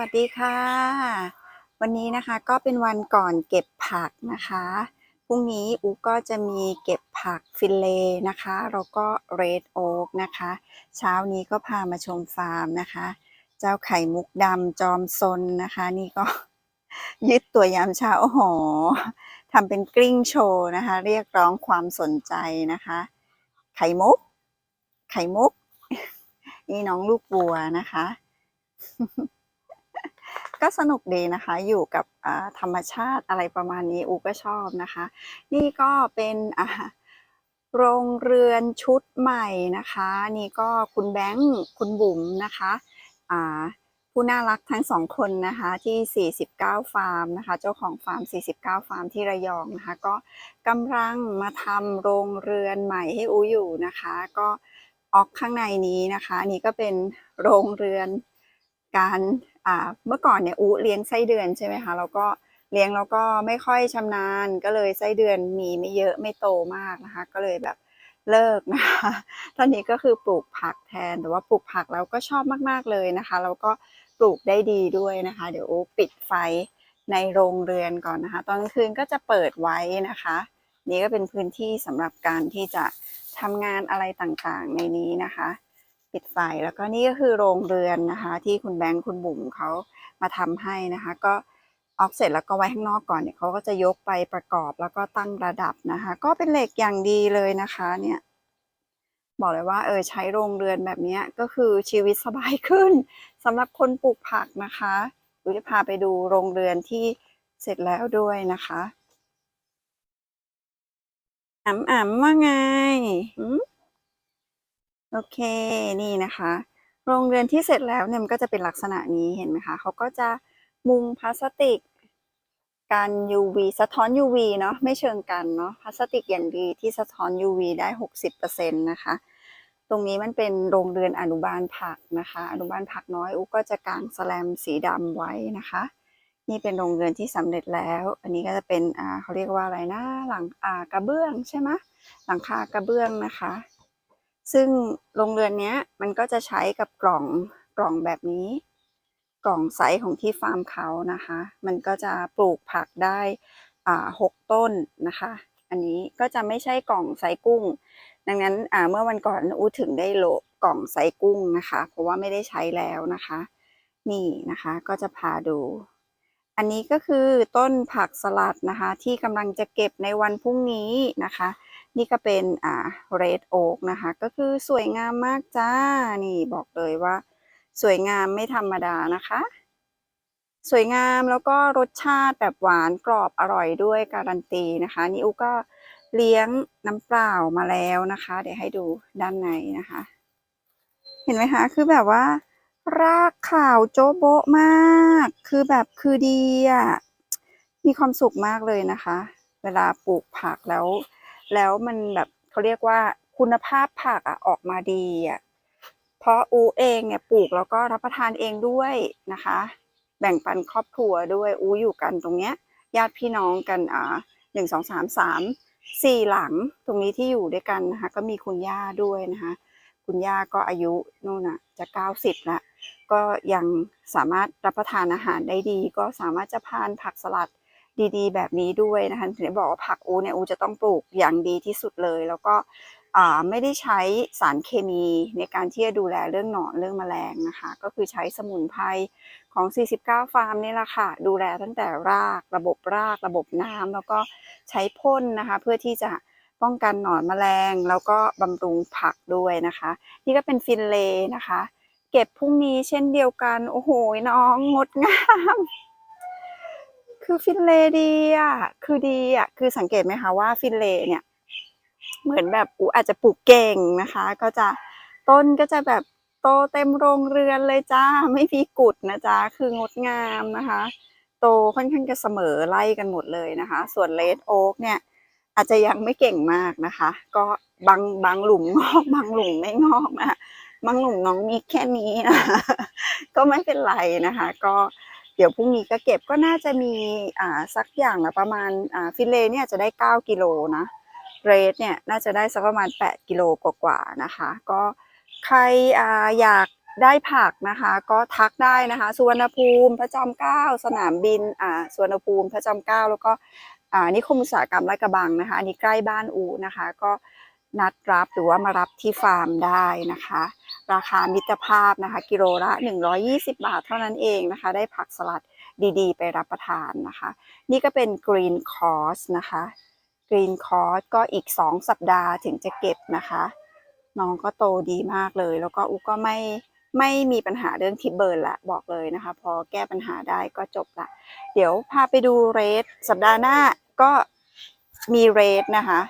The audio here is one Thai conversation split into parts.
วัสดีค่ะ วันนี้นะคะก็เป็นวันก่อนเก็บผักนะคะพรุ่งนี้อูก็จะมีเก็บผักฟิลเลนะคะแล้วก็เรดโอ๊กนะคะ เช้านี้ก็พามาชมฟาร์มนะคะ เจ้าไข่มุกดำจอมซนนะคะ นี่ก็ ยึดตัวยามเช้าโอ้โหทำเป็นกลิ้งโชว์นะคะ เรียกร้องความสนใจนะคะ ไข่มุก ไข่มุก นี่น้องลูกวัวนะคะ ก็สนุกดีนะคะ อยู่กับธรรมชาติอะไรประมาณนี้อูก็ชอบนะคะ นี่ก็เป็นโรงเรือนชุดใหม่นะคะ นี่ก็คุณแบงค์คุณบุ๋มนะคะผู้น่ารักทั้งสองคนนะคะที่ 49 ฟาร์มนะคะเจ้าของฟาร์ม 49 ฟาร์มที่ระยองนะคะก็กำลังมาทำโรงเรือนใหม่ให้อูอยู่นะคะ ก็ออกข้างในนี้นะคะนี่ก็เป็นโรงเรือนการ เมื่อก่อนเนี่ยอูเลี้ยงไส้เดือนใช่ไหมคะแล้วก็เลี้ยงแล้วก็ไม่ค่อยชำนาญ ก็เลยไส้เดือนมีไม่เยอะไม่โตมากนะคะ ก็เลยแบบเลิกนะคะตอนนี้ก็คือปลูกผักแทนแต่ว่าปลูกผักแล้วก็ชอบมากๆเลยนะคะแล้วก็ปลูกได้ดีด้วยนะคะ เดี๋ยวอูปิดไฟในโรงเรือนก่อนนะคะ ตอนกลางคืนก็จะเปิดไว้นะคะ นี่ก็เป็นพื้นที่สำหรับการที่จะทำงานอะไรต่างๆในนี้นะคะ ปิดไฟแล้วก็นี่ก็คือโรงเรือนนะคะ ที่คุณแบงค์คุณบุ๋มเขามาทำให้นะคะ ก็ออกเสร็จแล้วก็ไว้ข้างนอกก่อนเนี่ยเขาก็จะยกไปประกอบแล้วก็ตั้งระดับนะคะ ก็เป็นเหล็กอย่างดีเลยนะคะเนี่ย บอกเลยว่าเออใช้โรงเรือนแบบนี้ก็คือชีวิตสบายขึ้นสำหรับคนปลูกผักนะคะหรือจะพาไปดูโรงเรือนที่เสร็จแล้วด้วยนะคะอ่ำอ่ำว่าไงหืม โอเคนี่นะคะ โรงเรือนที่เสร็จแล้วเนี่ยมันก็จะเป็นลักษณะนี้เห็นไหมคะเขาก็จะมุงพลาสติกกัน UV สะท้อน UV เนาะไม่เชิงกันเนาะพลาสติกอย่างดีที่สะท้อน UV ได้ 60%นะคะ ตรงนี้มันเป็นโรงเรือนอนุบาลผักนะคะ อนุบาลผักน้อยอุก็จะกางสแลมสีดำไว้นะคะ นี่เป็นโรงเรือนที่สำเร็จแล้ว อันนี้ก็จะเป็นอ่าเขาเรียกว่าอะไรนะหลังอ่ากระเบื้องใช่ไหมหลังคากระเบื้องนะคะ ซึ่งโรงเรือนนี้มันก็จะใช้กับกล่องกล่องแบบนี้ กล่องไซส์ของที่ฟาร์มเขานะคะ มันก็จะปลูกผักได้อ่าหกต้นนะคะ อันนี้ก็จะไม่ใช่กล่องไซส์กุ้ง ดังนั้นอ่าเมื่อวันก่อนอูถึงได้โลกล่องไซส์กุ้งนะคะ เพราะว่าไม่ได้ใช้แล้วนะคะ นี่นะคะก็จะพาดู อันนี้ก็คือต้นผักสลัดนะคะ ที่กำลังจะเก็บในวันพรุ่งนี้นะคะ นี่ก็เป็นอ่า red oak นะคะ ก็คือสวยงามมากจ้า นี่บอกเลยว่า สวยงามไม่ธรรมดานะคะ สวยงามแล้วก็รสชาติแบบหวานกรอบอร่อยด้วยการันตีนะคะ นี่อูก็เลี้ยงน้ำเปล่ามาแล้วนะคะ เดี๋ยวให้ดูด้านในนะคะ เห็นไหมคะ คือแบบว่า รากขาวโจโบะมาก คือแบบคือดีอะมีความสุขมากเลยนะคะ เวลาปลูกผักแล้ว แล้วมันแบบเขาเรียกว่าคุณภาพผักอะออกมาดีอะเพราะอูเองเนี่ยปลูกแล้วก็รับประทานเองด้วยนะคะ แบ่งปันครอบครัวด้วยอูอยู่กันตรงเนี้ยญาติพี่น้องกันอ่าหนึ่งสองสามสามสี่หลังตรงนี้ที่อยู่ด้วยกันนะคะ ก็มีคุณย่าด้วยนะคะ คุณย่าก็อายุนู่นน่ะจะเก้าสิบละก็ยังสามารถรับประทานอาหารได้ดี ก็สามารถจะพานผักสลัด ดีๆ แบบนี้ด้วยนะคะถึงได้บอกว่าผักอูเนี่ยอูจะต้องปลูกอย่างดีที่สุดเลย แล้วก็ไม่ได้ใช้สารเคมีในการที่จะดูแลเรื่องหนอนเรื่องแมลงนะคะ ก็คือใช้สมุนไพรของ 49 ฟาร์มนี่แหละค่ะ ดูแลตั้งแต่รากระบบรากระบบน้ำแล้วก็ใช้พ่นนะคะ เพื่อที่จะป้องกันหนอนแมลง แล้วก็บำรุงผักด้วยนะคะ นี่ก็เป็นฟินเลนะคะ เก็บพรุ่งนี้เช่นเดียวกัน โอ้โหน้องงดงาม คือฟินเลดีอะ คือดีอะ คือสังเกตไหมคะว่าฟินเลเนี่ย เหมือนแบบอูอาจจะปลูกเก่งนะคะ ก็จะต้นก็จะแบบโตเต็มโรงเรือนเลยจ้า ไม่มีกุดนะจ๊ะ คืองดงามนะคะ โตค่อนข้างจะเสมอไล่กันหมดเลยนะคะ ส่วนเลดโอ๊กเนี่ย อาจจะยังไม่เก่งมากนะคะ ก็บางบางหลุมงอกบางหลุมไม่งอกนะบางหลุมน้องมีแค่นี้นะ ก็ไม่เป็นไรนะคะ ก็ เดี๋ยวพรุ่งนี้ก็เก็บก็น่าจะมีอ่าสักอย่างละประมาณอ่าฟิเลเนี่ยจะได้ 9กิโลนะเรทเนี่ยน่าจะได้สักประมาณ 8กิโลกว่าๆนะคะ ก็ใครอ่าอยากได้ผักนะคะ ก็ทักได้นะคะสุวรรณภูมิ พระจอมเกล้าสนามบินอ่าสุวรรณภูมิพระจอมเกล้าแล้วก็อ่านิคมอุตสาหกรรมลาดกระบังนะคะอันนี้ใกล้บ้านอูนะคะ ก็ นัดรับหรือว่ามารับที่ฟาร์มได้นะคะ ราคามิตรภาพนะคะ กิโลละ 120 บาทเท่านั้นเองนะคะ ได้ผักสลัดดีๆ ไปรับประทานนะคะ นี่ก็เป็น Green Course นะคะ Green Course ก็อีก 2 สัปดาห์ถึงจะเก็บนะคะ น้องก็โตดีมากเลย แล้วก็อุก็ไม่ไม่มีปัญหาเรื่องทิปเบิร์นละบอกเลยนะคะ พอแก้ปัญหาได้ก็จบละ เดี๋ยวพาไปดูเรทสัปดาห์หน้าก็มีเรทนะคะ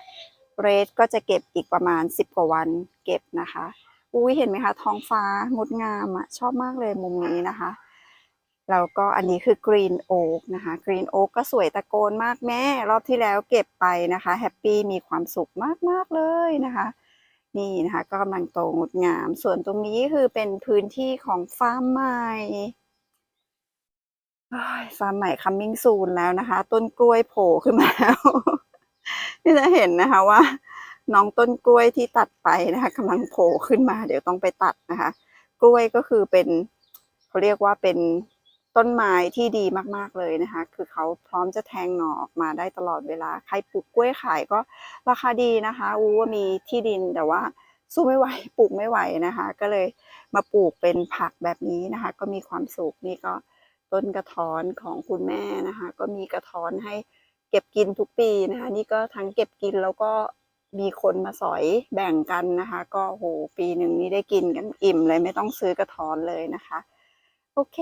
เรทก็จะเก็บอีกประมาณ 10 กว่าวันเก็บนะคะ อุ้ยเห็นไหมคะ ท้องฟ้างดงามอะชอบมากเลยมุมนี้นะคะแล้วก็อันนี้คือกรีนโอ๊กนะคะกรีนโอ๊กก็สวยตะโกนมากแม่รอบที่แล้วเก็บไปนะคะแฮปปี้มีความสุขมากๆเลยนะคะนี่นะคะก็กำลังโตงดงาม ส่วนตรงนี้คือเป็นพื้นที่ของฟาร์มใหม่ฟาร์มใหม่ coming soon แล้วนะคะ ต้นกล้วยโผล่ขึ้นมาแล้ว นี่จะเห็นนะคะว่า น้องต้นกล้วยที่ตัดไปนะคะกำลังโผล่ขึ้นมา เดี๋ยวต้องไปตัดนะคะ กล้วยก็คือเป็นเขาเรียกว่าเป็นต้นไม้ที่ดีมากๆเลยนะคะ คือเขาพร้อมจะแทงหน่อออกมาได้ตลอดเวลา ใครปลูกกล้วยขายก็ราคาดีนะคะอูว่ามีที่ดินแต่ว่าสู้ไม่ไหวปลูกไม่ไหวนะคะ ก็เลยมาปลูกเป็นผักแบบนี้นะคะ ก็มีความสุขนี่ก็ต้นกระท้อนของคุณแม่นะคะ ก็มีกระท้อนให้ เก็บกินทุกปีนะคะ นี่ก็ทั้งเก็บกินแล้วก็มีคนมาสอยแบ่งกันนะคะ ก็โหปีหนึ่งนี่ได้กินกันอิ่มเลยไม่ต้องซื้อกระท้อนเลยนะคะ โอเค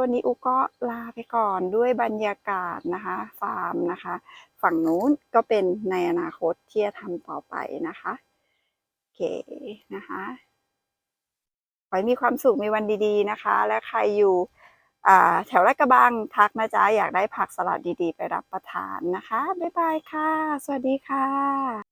วันนี้อุก็ลาไปก่อนด้วยบรรยากาศนะคะ ฟาร์มนะคะ ฝั่งนู้นก็เป็นในอนาคตที่จะทำต่อไปนะคะโอเคนะคะขอให้มีความสุขมีวันดีๆนะคะ และใครอยู่ แถวลาดกระบังทักนะจ๊ะ อยากได้ผักสลัดดีๆ ไปรับประทานนะคะ บ๊ายบายค่ะ สวัสดีค่ะ